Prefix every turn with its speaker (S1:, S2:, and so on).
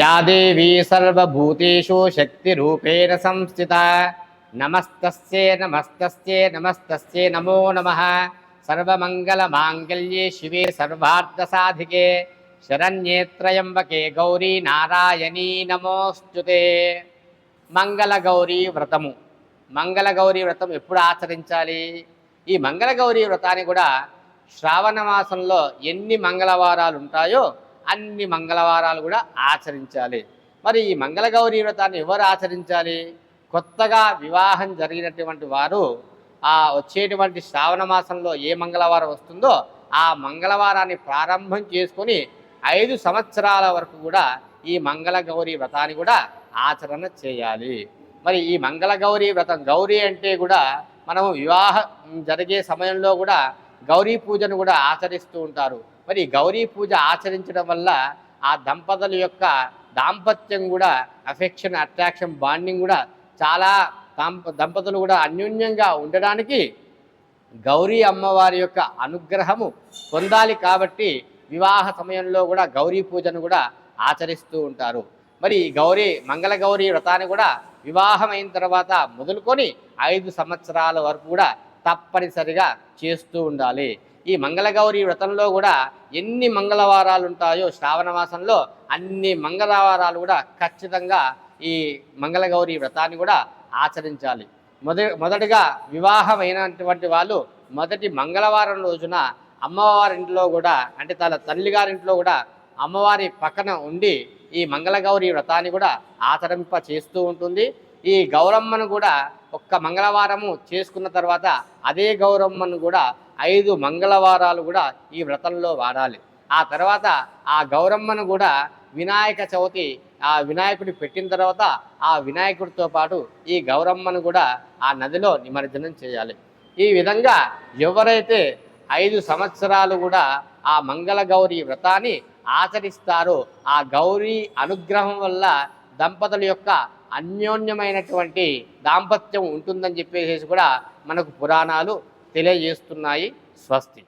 S1: Yeah దేవీ సర్వభూతేషు శక్తిరూపేణ సంస్థిత. నమస్తస్యే నమస్తస్యే నమస్తస్యే నమో నమః. సర్వమంగళమాంగళ్యే శివే సర్వార్థసాధికే. శరణ్యేత్రయంబకే గౌరీ నారాయణీ నమోస్తుతే. మంగళగౌరీ వ్రతము. మంగళగౌరీ వ్రతం ఎప్పుడు ఆచరించాలి? ఈ మంగళగౌరీ వ్రతాన్ని కూడా శ్రావణ మాసంలో ఎన్ని మంగళవారాలు ఉంటాయో అన్ని మంగళవారాలు కూడా ఆచరించాలి. మరి ఈ మంగళగౌరీ వ్రతాన్ని ఎవరు ఆచరించాలి? కొత్తగా వివాహం జరిగినటువంటి వారు ఆ వచ్చేటువంటి శ్రావణ మాసంలో ఏ మంగళవారం వస్తుందో ఆ మంగళవారాన్ని ప్రారంభం చేసుకొని ఐదు సంవత్సరాల వరకు కూడా ఈ మంగళగౌరీ వ్రతాన్ని కూడా ఆచరణ చేయాలి. మరి ఈ మంగళగౌరీ వ్రతం గౌరీ అంటే కూడా మనము వివాహం జరిగే సమయంలో కూడా గౌరీ పూజను కూడా ఆచరిస్తూ ఉంటారు. మరి గౌరీ పూజ ఆచరించడం వల్ల ఆ దంపతుల యొక్క దాంపత్యం కూడా అఫెక్షన్ అట్రాక్షన్ బాండింగ్ కూడా చాలా దంపతులు కూడా అన్యోన్యంగా ఉండడానికి గౌరీ అమ్మవారి యొక్క అనుగ్రహము పొందాలి కాబట్టి వివాహ సమయంలో కూడా గౌరీ పూజను కూడా ఆచరిస్తూ ఉంటారు. మరి గౌరీ మంగళ గౌరీ వ్రతాన్ని కూడా వివాహం అయిన తర్వాత మొదలుకొని ఐదు సంవత్సరాల వరకు కూడా తప్పనిసరిగా చేస్తూ ఉండాలి. ఈ మంగళగౌరి వ్రతంలో కూడా ఎన్ని మంగళవారాలు ఉంటాయో శ్రావణ మాసంలో అన్ని మంగళవారాలు కూడా ఖచ్చితంగా ఈ మంగళగౌరి వ్రతాన్ని కూడా ఆచరించాలి. మొదటి మొదటిగా వివాహమైనటువంటి వాళ్ళు మొదటి మంగళవారం రోజున అమ్మవారి ఇంట్లో కూడా అంటే తన తల్లిగారింట్లో కూడా అమ్మవారి పక్కన ఉండి ఈ మంగళగౌరి వ్రతాన్ని కూడా ఆచరింప చేస్తూ ఉంటుంది. ఈ గౌరమ్మను కూడా ఒక్క మంగళవారము చేసుకున్న తర్వాత అదే గౌరమ్మను కూడా ఐదు మంగళవారాలు కూడా ఈ వ్రతంలో వాడాలి. ఆ తర్వాత ఆ గౌరమ్మను కూడా వినాయక చవితి ఆ వినాయకుడి పెట్టిన తర్వాత ఆ వినాయకుడితో పాటు ఈ గౌరమ్మను కూడా ఆ నదిలో నిమజ్జనం చేయాలి. ఈ విధంగా ఎవరైతే ఐదు సంవత్సరాలు కూడా ఆ మంగళ గౌరీ వ్రతాన్ని ఆచరిస్తారో ఆ గౌరీ అనుగ్రహం వల్ల దంపతుల యొక్క అన్యోన్యమైనటువంటి దాంపత్యం ఉంటుందని చెప్పేసి కూడా మనకు పురాణాలు తెలియజేస్తున్నాయి. స్వస్తి.